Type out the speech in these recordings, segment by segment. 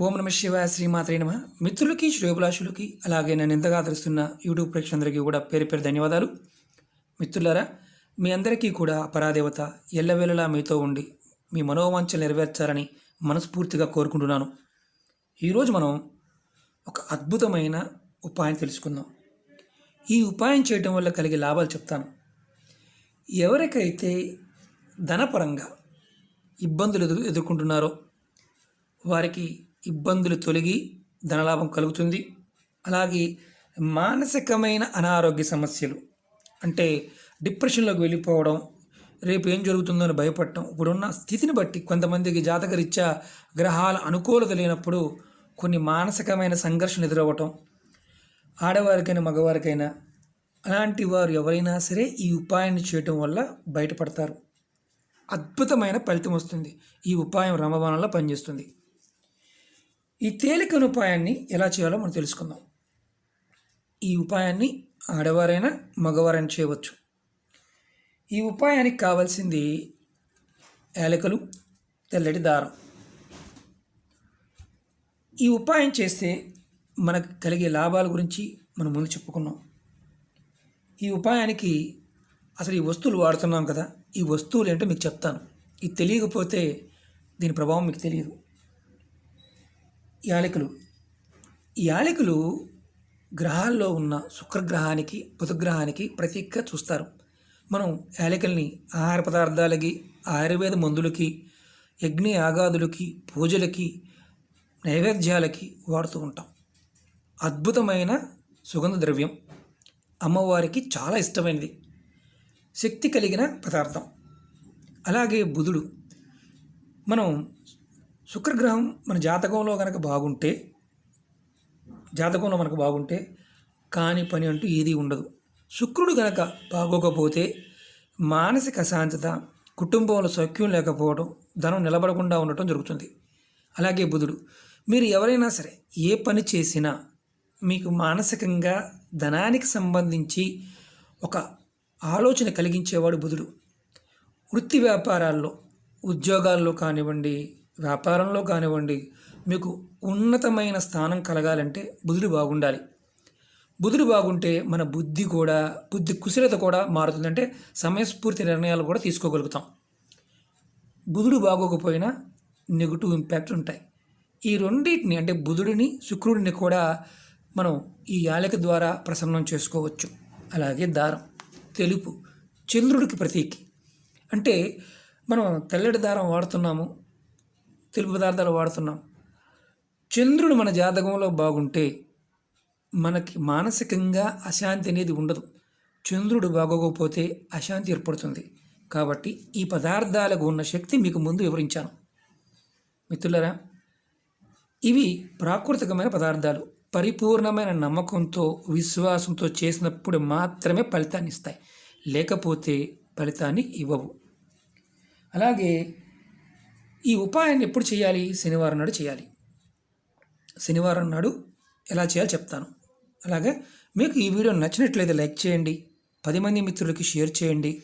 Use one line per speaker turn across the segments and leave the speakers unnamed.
ఓం నమ శివాయ శ్రీమాత్రే నమ. మిత్రులకి శ్రేయభిలాషులకి అలాగే నన్ను ఎంతగా ఆదరిస్తున్న యూట్యూబ్ ప్రేక్షకులందరికీ కూడా పేరు పేరు ధన్యవాదాలు. మిత్రులారా మీ అందరికీ కూడా పరాదేవత ఎల్లవేళలా మీతో ఉండి మీ మనోవాంఛలు నెరవేర్చాలని మనస్ఫూర్తిగా కోరుకుంటున్నాను. ఈరోజు మనం ఒక అద్భుతమైన ఉపాయం తెలుసుకుందాం. ఈ ఉపాయం చేయటం వల్ల కలిగే లాభాలు చెప్తాను. ఎవరికైతే ధనపరంగా ఇబ్బందులు ఎదురు ఎదుర్కొంటున్నారో వారికి ఇబ్బందులు తొలగి ధనలాభం కలుగుతుంది. అలాగే మానసికమైన అనారోగ్య సమస్యలు అంటే డిప్రెషన్లోకి వెళ్ళిపోవడం రేపు ఏం జరుగుతుందో అని భయపడటం ఇప్పుడున్న స్థితిని బట్టి కొంతమందికి జాతకరీత్యా గ్రహాల అనుకూలత లేనప్పుడు కొన్ని మానసికమైన సంఘర్షణ ఎదురవ్వటం ఆడవారికైనా మగవారికైనా అలాంటి వారు ఎవరైనా సరే ఈ ఉపాయాన్ని చేయటం వల్ల బయటపడతారు. అద్భుతమైన ఫలితం వస్తుంది. ఈ ఉపాయం రమబాణంలో పనిచేస్తుంది. ఈ తేలికైన ఉపాయాన్ని ఎలా చేయాలో మనం తెలుసుకుందాం. ఈ ఉపాయాన్ని ఆడవారైనా మగవారైనా చేయవచ్చు. ఈ ఉపాయానికి కావాల్సింది ఏలకలు తెల్లటి దారం. ఈ ఉపాయం చేస్తే మనకు కలిగే లాభాల గురించి మనం ముందు చెప్పుకున్నాం. ఈ ఉపాయానికి అసలు ఈ వస్తువులు వాడుతున్నాం కదా ఈ వస్తువులు ఏంటో మీకు చెప్తాను. ఇది తెలియకపోతే దీని ప్రభావం మీకు తెలియదు. యాలకులు. యాలకులు గ్రహాల్లో ఉన్న శుక్రగ్రహానికి బుధగ్రహానికి ప్రతీకగా చూస్తారు. మనం యాలకుల్ని ఆహార పదార్థాలకి ఆయుర్వేద మందులకి యజ్ఞ యాగాదులకి పూజలకి నైవేద్యాలకి వాడుతూ ఉంటాం. అద్భుతమైన సుగంధ ద్రవ్యం అమ్మవారికి చాలా ఇష్టమైనది. శక్తి కలిగిన పదార్థం. అలాగే బుధుడు. మనం శుక్రగ్రహం మన జాతకంలో కనుక బాగుంటే జాతకంలో మనకు బాగుంటే కాని పని అంటూ ఏదీ ఉండదు. శుక్రుడు కనుక బాగోకపోతే మానసిక అశాంతత కుటుంబంలో సౌఖ్యం లేకపోవడం ధనం నిలబడకుండా ఉండటం జరుగుతుంది. అలాగే బుధుడు మీరు ఎవరైనా సరే ఏ పని చేసినా మీకు మానసికంగా ధనానికి సంబంధించి ఒక ఆలోచన కలిగించేవాడు బుధుడు. వృత్తి వ్యాపారాల్లో ఉద్యోగాల్లో కానివ్వండి వ్యాపారంలో కానివ్వండి మీకు ఉన్నతమైన స్థానం కలగాలంటే బుధుడు బాగుండాలి. బుధుడు బాగుంటే మన బుద్ధి కూడా బుద్ధి కుశలత కూడా మారుతుంది. అంటే సమయస్ఫూర్తి నిర్ణయాలు కూడా తీసుకోగలుగుతాం. బుధుడు బాగోకపోయినా నెగిటివ్ ఇంపాక్ట్ ఉంటాయి. ఈ రెండింటిని అంటే బుధుడిని శుక్రుడిని కూడా మనం ఈ యాలక ద్వారా ప్రసన్నం చేసుకోవచ్చు. అలాగే దారం తెలుపు చంద్రుడికి ప్రతీకి. అంటే మనం తెల్లటి దారం వాడుతున్నాము తెలుపు పదార్థాలు వాడుతున్నాం. చంద్రుడు మన జాతకంలో బాగుంటే మనకి మానసికంగా అశాంతి అనేది ఉండదు. చంద్రుడు బాగోకపోతే అశాంతి ఏర్పడుతుంది. కాబట్టి ఈ పదార్థాలకు ఉన్న శక్తి మీకు ముందు వివరించాను. మిత్రులరా ఇవి ప్రాకృతికమైన పదార్థాలు. పరిపూర్ణమైన నమ్మకంతో విశ్వాసంతో చేసినప్పుడు మాత్రమే ఫలితాన్ని ఇస్తాయి. లేకపోతే ఫలితాన్ని ఇవ్వవు. అలాగే ఈ ఉపాయాన్ని ఎప్పుడు చేయాలి? శనివారం నాడు చేయాలి. శనివారం నాడు ఎలా చేయాలో చెప్తాను. అలాగే మీకు ఈ వీడియో నచ్చినట్లయితే లైక్ చేయండి. పది మంది మిత్రులకి షేర్ చేయండి.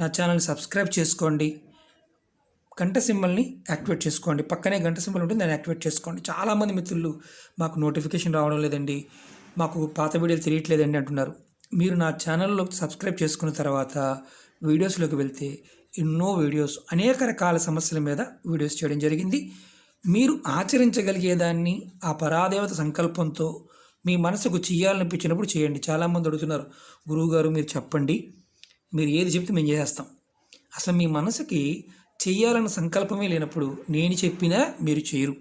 నా ఛానల్ని సబ్స్క్రైబ్ చేసుకోండి. గంట సింబల్ని యాక్టివేట్ చేసుకోండి. పక్కనే గంట సింబల్ ఉంటుంది దాన్ని యాక్టివేట్ చేసుకోండి. చాలామంది మిత్రులు మాకు నోటిఫికేషన్ రావడం లేదండి. మాకు పాత వీడియోలు తెలియట్లేదండి అంటున్నారు. మీరు నా ఛానల్లో సబ్స్క్రైబ్ చేసుకున్న తర్వాత వీడియోస్లోకి వెళ్తే ఎన్నో వీడియోస్ అనేక రకాల సమస్యల మీద వీడియోస్ చేయడం జరిగింది. మీరు ఆచరించగలిగేదాన్ని ఆ పరాదేవత సంకల్పంతో మీ మనసుకు చేయాలనిపించినప్పుడు చేయండి. చాలామంది అడుగుతున్నారు గురువుగారు మీరు చెప్పండి. మీరు ఏది చెప్తే మేము చేసేస్తాం. అసలు మీ మనసుకి చెయ్యాలన్న సంకల్పమే లేనప్పుడు నేను చెప్పినా మీరు చేయరు.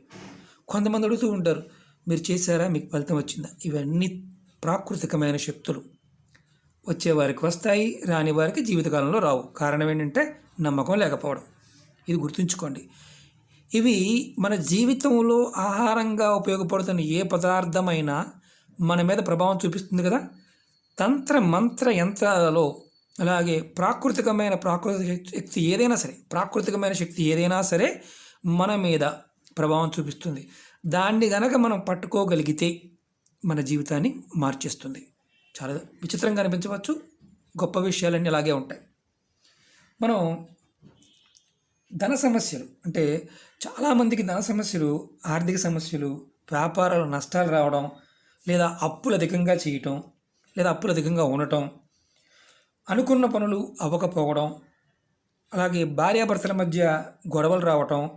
కొంతమంది అడుగుతూ ఉంటారు మీరు చేశారా? మీకు ఫలితం వచ్చిందా? ఇవన్నీ ప్రాకృతికమైన శక్తులు. వచ్చేవారికి వస్తాయి రాని వారికి జీవితకాలంలో రావు. కారణం ఏంటంటే నమ్మకం లేకపోవడం. ఇది గుర్తుంచుకోండి. ఇవి మన జీవితంలో ఆహారంగా ఉపయోగపడుతున్న ఏ పదార్థమైనా మన మీద ప్రభావం చూపిస్తుంది కదా? తంత్ర మంత్ర యంత్రాలలో అలాగే ప్రాకృతికమైన ప్రాకృతిక శక్తి ఏదైనా సరే ప్రాకృతికమైన శక్తి ఏదైనా సరే మన మీద ప్రభావం చూపిస్తుంది. దాన్ని గనక మనం పట్టుకోగలిగితే మన జీవితాన్ని మార్చేస్తుంది. చాలా విచిత్రంగా అనిపించవచ్చు. గొప్ప విషయాలన్నీ అలాగే ఉంటాయి. మనం ధన సమస్యలు అంటే చాలామందికి ధన సమస్యలు ఆర్థిక సమస్యలు వ్యాపారాలు నష్టాలు రావడం లేదా అప్పులు అధికంగా చేయటం లేదా అప్పులు అధికంగా ఉండటం అనుకున్న పనులు అవ్వకపోవడం అలాగే భార్యాభర్తల మధ్య గొడవలు రావటం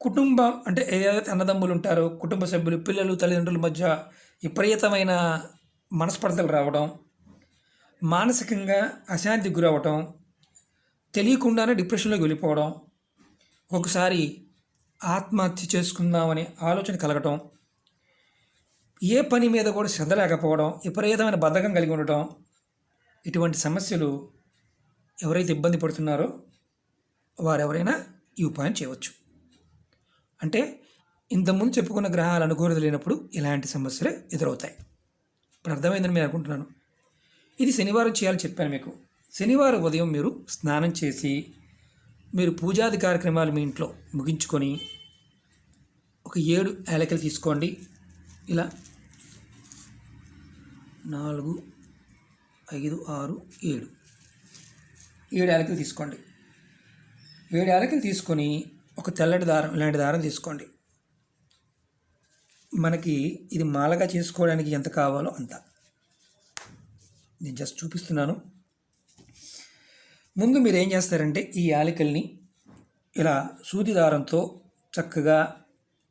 కుటుంబం అంటే ఏదైతే అన్నదమ్ములు ఉంటారో కుటుంబ సభ్యులు పిల్లలు తల్లిదండ్రుల మధ్య విపరీతమైన మనస్పర్ధలు రావడం మానసికంగా అశాంతి గురవటం తెలియకుండానే డిప్రెషన్లోకి వెళ్ళిపోవడం ఒకసారి ఆత్మహత్య చేసుకుందామనే ఆలోచన కలగటం ఏ పని మీద కూడా శ్రద్ధ లేకపోవడం విపరీతమైన బద్ధకం కలిగి ఉండటం ఇటువంటి సమస్యలు ఎవరైతే ఇబ్బంది పడుతున్నారో వారెవరైనా ఈ ఉపాయం చేయవచ్చు. అంటే ఇంతకుముందు చెప్పుకున్న గ్రహాలు అనుకూలత లేనప్పుడు ఇలాంటి సమస్యలు ఎదురవుతాయి. ఇప్పుడు అర్థమైందని నేను అనుకుంటున్నాను. ఇది శనివారం చేయాలని చెప్పాను మీకు. శనివారం ఉదయం మీరు స్నానం చేసి మీరు పూజాది కార్యక్రమాలు మీ ఇంట్లో ముగించుకొని ఒక ఏడు ఏలకలు తీసుకోండి. ఇలా నాలుగు ఐదు ఆరు ఏడు. ఏడు ఏలకలు తీసుకోండి. ఏడు ఏలకలు తీసుకొని ఒక తెల్లటి దారం ఇలాంటి దారం తీసుకోండి. మనకి ఇది మాలగా చేసుకోవడానికి ఎంత కావాలో అంత. నేను జస్ట్ చూపిస్తున్నాను. ముందు మీరు ఏం చేస్తారంటే ఈ యాలకల్ని ఇలా సూది దారంతో చక్కగా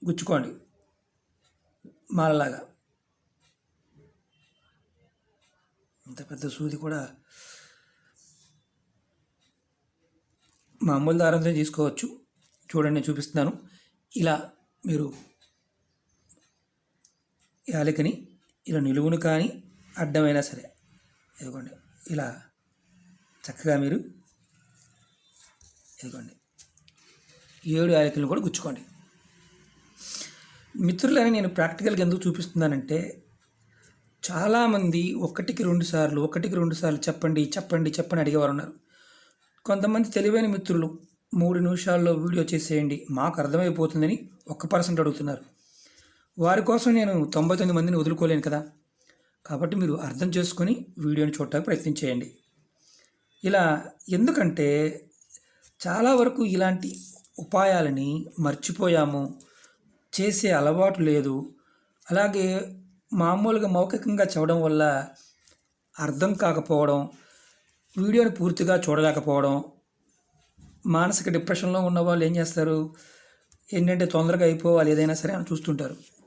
గుచ్చుకోండి. మాలలాగా. అంత పెద్ద సూది కూడా మామూలు దారంతో తీసుకోవచ్చు. చూడండి నేను చూపిస్తున్నాను. ఇలా మీరు యాలకని ఇలా నిలువును కానీ అడ్డమైనా సరే ఇదిగోండి. ఇలా చక్కగా మీరు ఇదిగోండి. ఏడు యాలకులను కూడా గుచ్చుకోండి. మిత్రులని నేను ప్రాక్టికల్గా ఎందుకు చూపిస్తున్నానంటే చాలామంది ఒకటికి రెండు సార్లు ఒకటికి రెండు సార్లు చెప్పండి చెప్పండి చెప్పండి అడిగేవారు ఉన్నారు కొంతమంది తెలివైన మిత్రులు మూడు నిమిషాల్లో వీడియో చేసేయండి మాకు అర్థమైపోతుందని ఒక్క పర్సెంట్ అడుగుతున్నారు. వారి కోసం నేను తొంభై తొమ్మిది మందిని వదులుకోలేను కదా. కాబట్టి మీరు అర్థం చేసుకొని వీడియోని చూడటానికి ప్రయత్నం చేయండి. ఇలా ఎందుకంటే చాలా వరకు ఇలాంటి ఉపాయాలని మర్చిపోయాము. చేసే అలవాటు లేదు. అలాగే మామూలుగా మౌఖికంగా చదవడం వల్ల అర్థం కాకపోవడం వీడియోని పూర్తిగా చూడలేకపోవడం మానసిక డిప్రెషన్లో ఉన్న వాళ్ళు ఏం చేస్తారు? ఏంటంటే తొందరగా అయిపోవాలి ఏదైనా సరే అని చూస్తుంటారు.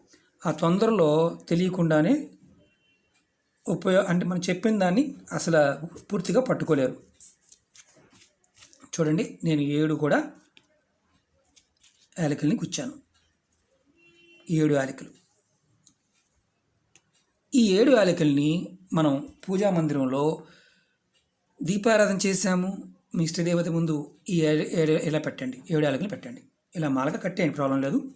ఆ తొందరలో తెలియకుండానే ఉపయోగ అంటే మనం చెప్పిన దాన్ని అసలు పూర్తిగా పట్టుకోలేరు. చూడండి నేను ఏడు కూడా యాలకుల్ని గుచ్చాను. ఏడు యాలకులు. ఈ ఏడు యాలకుల్ని మనం పూజా మందిరంలో దీపారాధన చేశాము. మీ ఇష్టదేవత ముందు ఈ ఏడు ఏడు ఇలా పెట్టండి? ఏడు యాలకులు పెట్టండి. ఇలా మాలగా కట్టేయండి ప్రాబ్లం లేదు.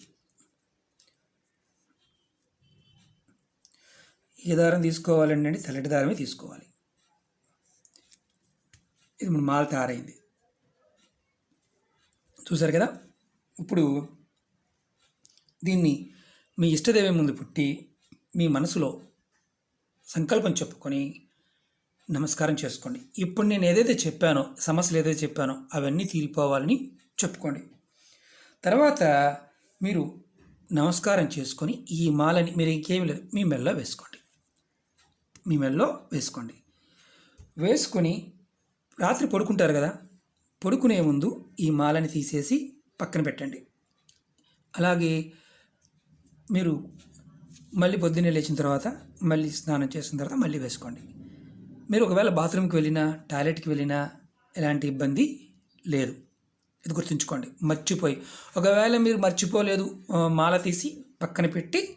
ఏ దారం తీసుకోవాలండి అంటే తెల్లటి దారమే తీసుకోవాలి. ఇది మన మాల తయారైంది. చూసారు కదా? ఇప్పుడు దీన్ని మీ ఇష్టదేవి ముందు పుట్టి మీ మనసులో సంకల్పం చెప్పుకొని నమస్కారం చేసుకోండి. ఇప్పుడు నేను ఏదైతే చెప్పానో సమస్యలు ఏదైతే చెప్పానో అవన్నీ తీరిపోవాలని చెప్పుకోండి. తర్వాత మీరు నమస్కారం చేసుకొని ఈ మాలని మీరు ఇంకేమీ లేదు మీ మెల్లో వేసుకోండి. మీ మెడలో వేసుకోండి. వేసుకొని రాత్రి పడుకుంటారు కదా పడుకునే ముందు ఈ మాలని తీసేసి పక్కన పెట్టండి. అలాగే మీరు మళ్ళీ పొద్దున్నే లేచిన తర్వాత మళ్ళీ స్నానం చేసిన తర్వాత మళ్ళీ వేసుకోండి. మీరు ఒకవేళ బాత్రూమ్కి వెళ్ళినా టాయిలెట్కి వెళ్ళినా ఎలాంటి ఇబ్బంది లేదు. ఇది గుర్తుంచుకోండి మర్చిపోయి. ఒకవేళ మీరు మర్చిపోలేదు మాల తీసి పక్కన పెట్టి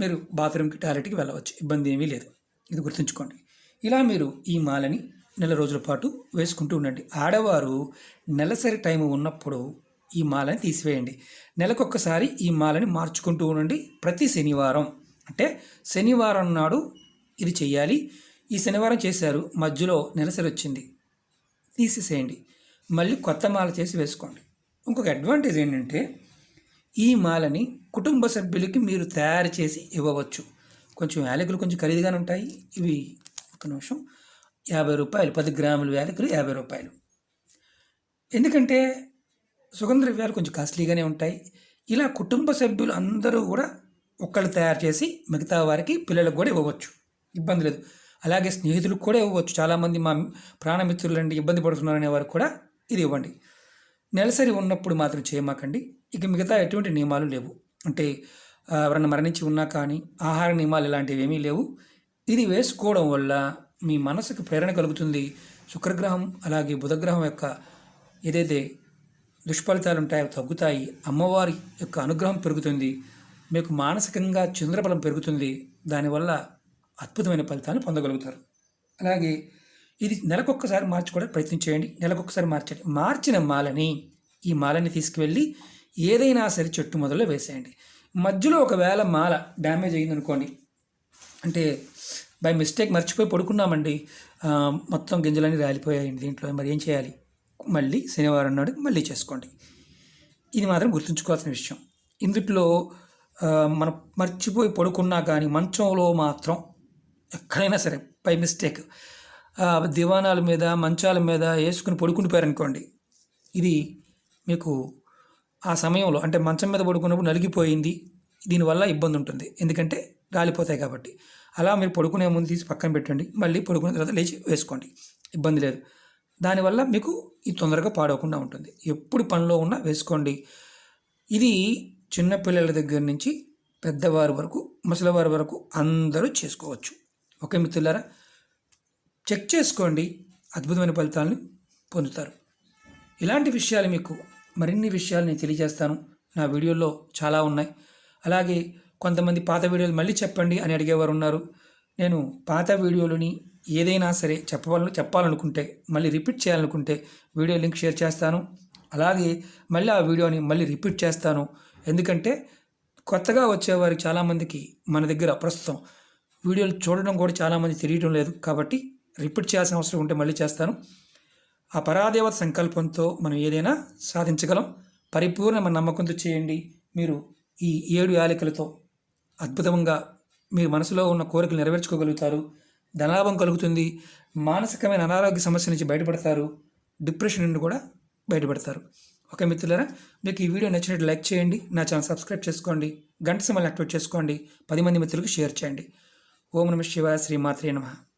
మీరు బాత్రూమ్కి టాయిలెట్కి వెళ్ళవచ్చు ఇబ్బంది ఏమీ లేదు. ఇది గుర్తుంచుకోండి. ఇలా మీరు ఈ మాలని నెల రోజుల పాటు వేసుకుంటూ ఉండండి. ఆడవారు నెలసరి టైం ఉన్నప్పుడు ఈ మాలని తీసివేయండి. నెలకొక్కసారి ఈ మాలని మార్చుకుంటూ ఉండండి ప్రతి శనివారం. అంటే శనివారం నాడు ఇది చేయాలి. ఈ శనివారం చేశారు మధ్యలో నెలసరి వచ్చింది తీసేసేయండి. మళ్ళీ కొత్త మాల చేసి వేసుకోండి. ఇంకొక అడ్వాంటేజ్ ఏంటంటే ఈ మాలని కుటుంబ సభ్యులకి మీరు తయారు చేసి ఇవ్వవచ్చు. కొంచెం యాలకులు కొంచెం ఖరీదుగానే ఉంటాయి. ఇవి ఒక నిమిషం. యాభై రూపాయలు పది గ్రాముల యాలకులు యాభై రూపాయలు. ఎందుకంటే సుగంధ ద్రవ్యాలు కొంచెం కాస్ట్లీగానే ఉంటాయి. ఇలా కుటుంబ సభ్యులు అందరూ కూడా ఒక్కళ్ళు తయారు చేసి మిగతా వారికి పిల్లలకు కూడా ఇవ్వవచ్చు. ఇబ్బంది లేదు. అలాగే స్నేహితులకు కూడా ఇవ్వచ్చు చాలామంది మా ప్రాణమిత్రులు అండి ఇబ్బంది పడుతున్నారనే వారు కూడా ఇది ఇవ్వండి. నెలసరి ఉన్నప్పుడు మాత్రం చేయమాకండి. ఇక మిగతా ఎటువంటి నియమాలు లేవు. అంటే ఎవరైనా ఎవరన్నా మరణించి ఉన్నా కానీ ఆహార నియమాలు ఇలాంటివి ఏమీ లేవు. ఇది వేసుకోవడం వల్ల మీ మనసుకు ప్రేరణ కలుగుతుంది. శుక్రగ్రహం అలాగే బుధగ్రహం యొక్క ఏదైతే దుష్ఫలితాలు ఉంటాయో తగ్గుతాయి. అమ్మవారి యొక్క అనుగ్రహం పెరుగుతుంది. మీకు మానసికంగా చంద్రబలం పెరుగుతుంది. దానివల్ల అద్భుతమైన ఫలితాలు పొందగలుగుతారు. అలాగే ఇది నెలకొక్కసారి మార్చుకోవడానికి ప్రయత్నం చేయండి. నెలకొక్కసారి మార్చండి. మార్చిన మాలని ఈ మాలని తీసుకువెళ్ళి ఏదైనా సరే చెట్టు మొదలు వేసేయండి. మధ్యలో ఒకవేళ మాల డ్యామేజ్ అయిందనుకోండి అంటే బై మిస్టేక్ మర్చిపోయి పడుకున్నామండి మొత్తం గింజలన్నీ రాలిపోయాయండి దీంట్లో. మరి ఏం చేయాలి? మళ్ళీ శనివారం నాడు మళ్ళీ చేసుకోండి. ఇది మాత్రం గుర్తుంచుకోవాల్సిన విషయం. ఇందుట్లో మనం మర్చిపోయి పడుకున్నా కానీ మంచంలో మాత్రం ఎక్కడైనా సరే బై మిస్టేక్ దివానాల మీద మంచాల మీద వేసుకుని పడుకుండిపోయారనుకోండి ఇది మీకు ఆ సమయంలో అంటే మంచం మీద పడుకున్నప్పుడు నలిగిపోయింది దీనివల్ల ఇబ్బంది ఉంటుంది. ఎందుకంటే రాలిపోతాయి కాబట్టి. అలా మీరు పడుకునే ముందు తీసి పక్కన పెట్టండి. మళ్ళీ పడుకున్న తర్వాత లేచి వేసుకోండి. ఇబ్బంది లేదు. దానివల్ల మీకు ఇది తొందరగా పాడవకుండా ఉంటుంది. ఎప్పుడు పనిలో ఉన్నా వేసుకోండి. ఇది చిన్నపిల్లల దగ్గర నుంచి పెద్దవారి వరకు ముసలివారి వరకు అందరూ చేసుకోవచ్చు. ఓకే మిత్రులారా? చెక్ చేసుకోండి. అద్భుతమైన ఫలితాలను పొందుతారు. ఇలాంటి విషయాలు మీకు మరిన్ని విషయాలు నేను తెలియజేస్తాను. నా వీడియోల్లో చాలా ఉన్నాయి. అలాగే కొంతమంది పాత వీడియోలు మళ్ళీ చెప్పండి అని అడిగేవారు ఉన్నారు. నేను పాత వీడియోలని ఏదైనా సరే చెప్పాలను చెప్పాలనుకుంటే మళ్ళీ రిపీట్ చేయాలనుకుంటే వీడియో లింక్ షేర్ చేస్తాను. అలాగే మళ్ళీ ఆ వీడియోని మళ్ళీ రిపీట్ చేస్తాను. ఎందుకంటే కొత్తగా వచ్చేవారు చాలామందికి మన దగ్గర ప్రస్తుతం వీడియోలు చూడడం కూడా చాలామంది తెలియడం లేదు. కాబట్టి రిపీట్ చేయాల్సిన అవసరం ఉంటే మళ్ళీ చేస్తాను. ఆ పరాదేవత సంకల్పంతో మనం ఏదైనా సాధించగలం. పరిపూర్ణమైన నమ్మకంతో చేయండి. మీరు ఈ ఏడు యాలికలతో అద్భుతంగా మీ మనసులో ఉన్న కోరికలు నెరవేర్చుకోగలుగుతారు. ధనాభం కలుగుతుంది. మానసికమైన అనారోగ్య సమస్య నుంచి బయటపడతారు. డిప్రెషన్ నుండి కూడా బయటపడతారు. ఓకే మిత్రులారా మీకు ఈ వీడియో నచ్చినట్టు లైక్ చేయండి. నా ఛానల్ సబ్స్క్రైబ్ చేసుకోండి. గంట సమయాన్ని యాక్టివేట్ చేసుకోండి. పది మంది మిత్రులకు షేర్ చేయండి. ఓం నమ శివాయ శ్రీమాత్రే నమః.